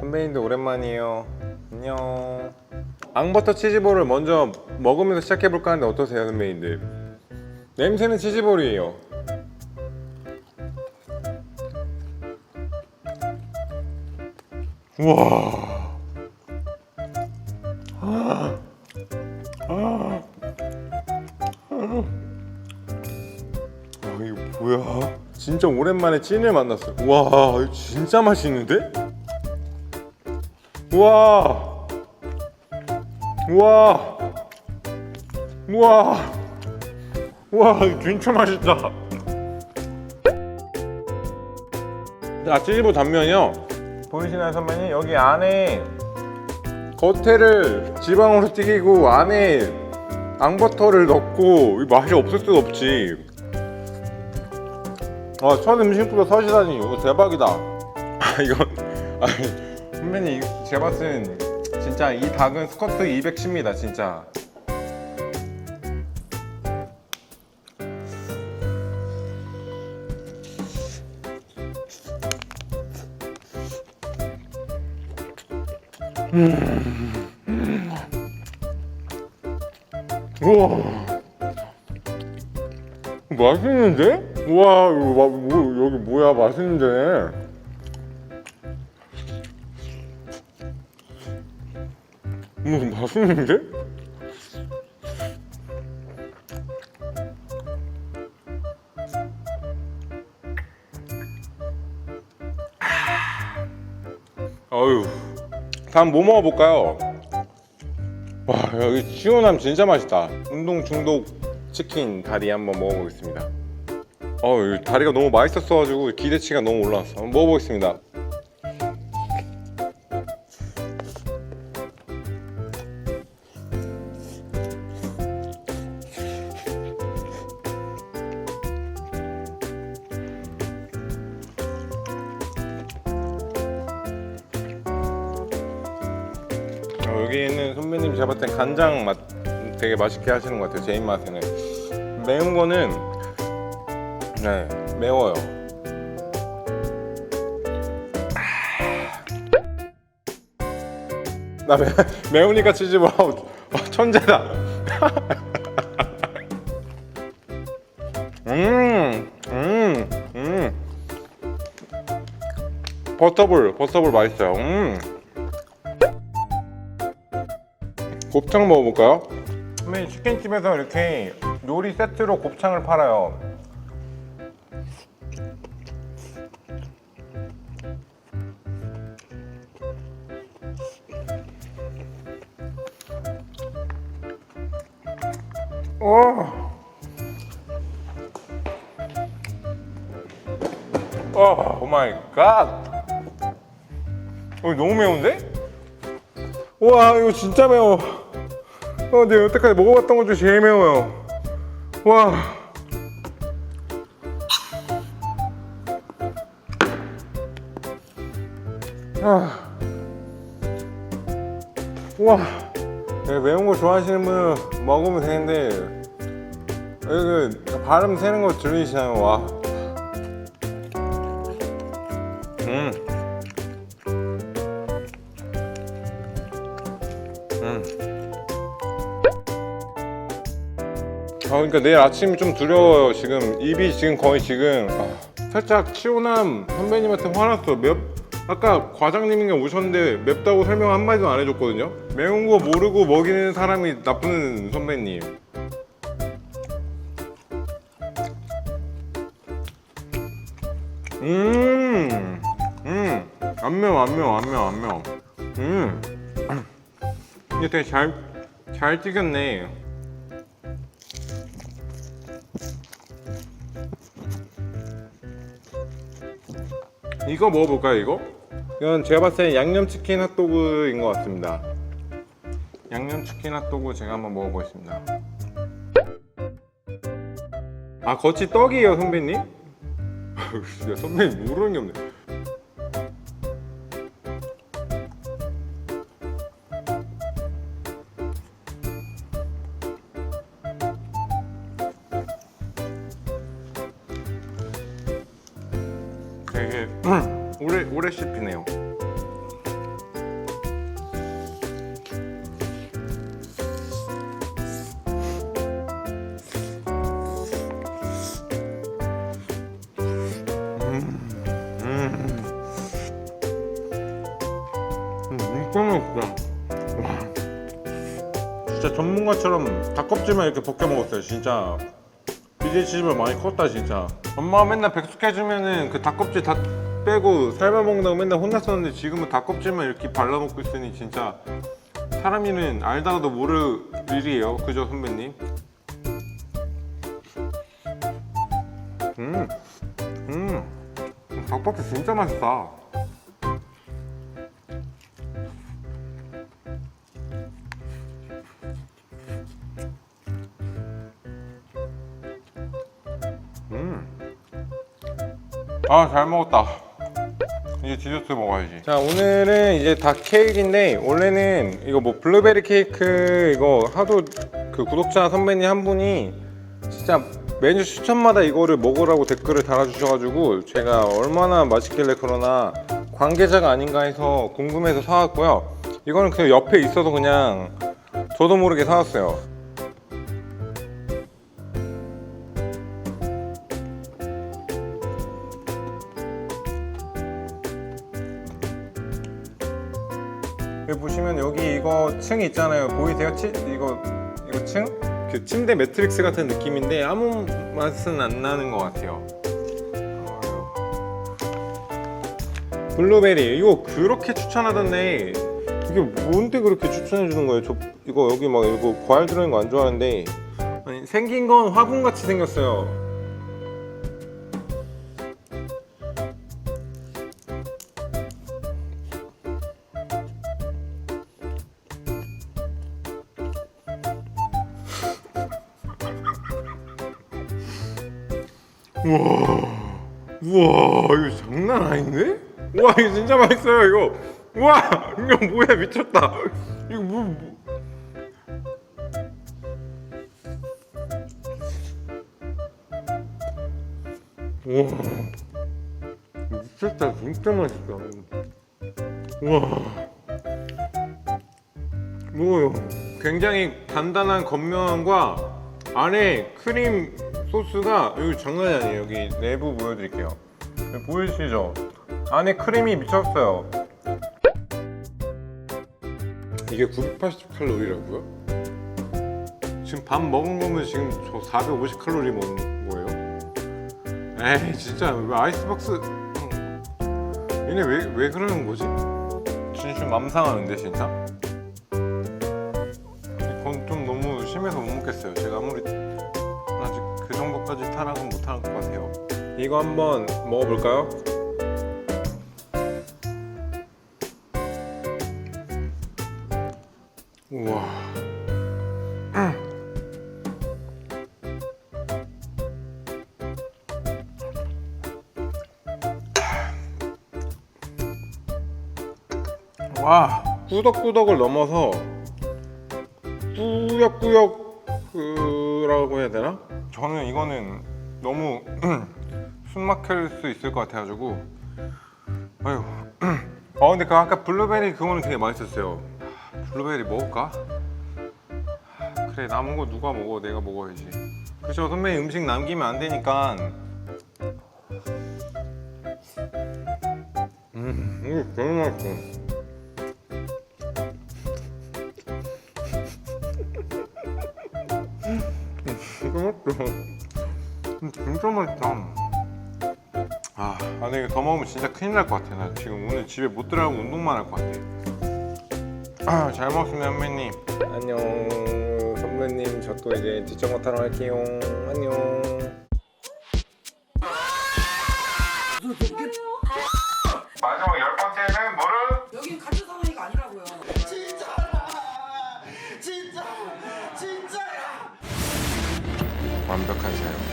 선배님들 오랜만이에요. 안녕. 앙버터 치즈볼을 먼저 먹으면서 시작해볼까 하는데 어떠세요, 선배님들? 냄새는 치즈볼이에요. 우와. 아, 이거 뭐야? 진짜 오랜만에 찐을 만났어. 와, 이거 진짜 맛있는데? 우와, 우와, 우와, 우와, 진짜 맛있다. 자, 치즈볼 단면이요. 보이시나요, 선배님? 여기 안에 겉에를 지방으로 튀기고 안에 앙버터를 넣고 이 맛이 없을 수 없지. 아, 첫 음식부터 서시다니 이거 대박이다. 아, 이건 아, 선배님 제가 봤을 땐 진짜 이 닭은 스커트 210입니다, 진짜. 우와. 맛있는데? 우와 이거 마, 뭐, 여기 뭐야 맛있는데 음 맛있는데? 어휴 다음 뭐 먹어볼까요? 와 여기 시원함 진짜 맛있다 운동 중독 치킨 다리 한번 먹어보겠습니다 어이 다리가 너무 맛있었어가지고 기대치가 너무 올라왔어 한번 먹어보겠습니다 제가 봤을 땐 간장 맛 되게 맛있게 하시는 것 같아요 제 입맛에는 매운 거는 네 매워요 아. 나 매, 매우니까 치즈볼 어, 천재다 음, 음, 음. 버터볼, 버터볼 맛있어요. 음. 곱창 먹어볼까요? 선배님 치킨집에서 이렇게 요리 세트로 곱창을 팔아요. 오. 어, 오 마이 갓. 어, 너무 매운데? 와, 이거 진짜 매워. 어, 내가 여태까지 먹어봤던 것 중에 제일 매워요. 와. 아. 와. 네, 매운 거 좋아하시는 분 먹으면 되는데, 그 발음 새는 거 들리시나요? 와. 음. 음. 그러니까 내일 아침이 좀 두려워요. 지금 입이 지금 거의 지금 아, 살짝 치오남 선배님한테 화났어. 맵 아까 과장님이 오셨는데 맵다고 설명 한 마디도 안 해줬거든요. 매운 거 모르고 먹이는 사람이 나쁜 선배님. 음, 음, 안 매워, 안 매워, 안 매워, 안 매워. 음, 이게 되게 잘, 잘 튀겼네. 이거 먹어볼까요, 이거? 이건 제가 봤을 때 양념치킨 핫도그인 것 같습니다. 양념치킨 핫도그 제가 한번 먹어보겠습니다. 아, 겉이 떡이에요, 선배님? 야, 선배님 모르는 게 없네. 되게 음. 오래 오래 씹히네요. 음. 음, 진짜 전문가처럼 닭껍질만 이렇게 벗겨 먹었어요. 진짜 치즈볼 많이 컸다 진짜. 엄마가 맨날 백숙 해주면은 그 닭껍질 다 빼고 삶아 먹는다고 맨날 혼났었는데 지금은 닭껍질만 이렇게 발라 먹고 있으니 진짜 사람이는 알다가도 모를 일이에요. 그죠 선배님? 음, 음, 닭껍질 진짜 맛있다. 아 잘 먹었다. 이제 디저트 먹어야지. 자 오늘은 이제 닭 케이크인데 원래는 이거 뭐 블루베리 케이크 이거 하도 그 구독자 선배님 한 분이 진짜 메뉴 추천마다 이거를 먹으라고 댓글을 달아주셔가지고 제가 얼마나 맛있길래 그러나 관계자가 아닌가 해서 궁금해서 사왔고요. 이거는 그 옆에 있어서 그냥 저도 모르게 사왔어요 여기 보시면 여기 이거 층 있잖아요. 보이세요? 치, 이거 이거 층? 그 침대 매트릭스 같은 느낌인데 아무 맛은 안 나는 것 같아요. 블루베리 이거 그렇게 추천하던데 이게 뭔데 그렇게 추천해 주는 거예요? 저 이거 여기 막 이거 과일 들어있는 거 안 좋아하는데 아니, 생긴 건 화분 같이 생겼어요. 우와. 이거 장난 아닌데? 우와 이거 진짜 맛있어요 이거. 우와 이거 뭐야 미쳤다. 이거 뭐, 뭐. 우와. 미쳤다 진짜 맛있다. 우와. 뭐요? 굉장히 단단한 겉면과 안에 크림 소스가 여기 장난이 아니에요. 여기 내부 보여드릴게요. 여기 보이시죠? 안에 크림이 미쳤어요. 이게 980칼로리라고요? 지금 밥 먹은 거면 지금 저 450칼로리 먹는 거예요? 에이 진짜 왜 아이스박스 얘네 왜, 왜 그러는 거지? 진심 맘상하는데 진짜? 이거 한번 먹어볼까요? 우와. 와 꾸덕꾸덕을 넘어서 꾸역꾸역이라고 해야 되나? 저는 이거는 너무 숨 막힐 수 있을 것 같아가지고. 아유. 어 근데 그 아까 블루베리 그거는 되게 맛있었어요. 블루베리 먹을까? 그래 남은 거 누가 먹어? 내가 먹어야지. 그쵸 선배님 음식 남기면 안 되니까. 음 이거 너무 맛있어. 이거 진짜 맛있다. 아, 아니 이거 더 먹으면 진짜 큰일 날 것 같아. 나 지금 오늘 집에 못 들어가고 운동만 할 것 같아. 아, 잘 먹었습니다, 선배님. 안녕, 선배님. 저 또 이제 뒷정거 타러 갈게요. 안녕. 마지막 열 번째는 뭐를? 여긴 같은 상황이가 아니라고요. 진짜야 진짜 진짜야 완벽한 사용.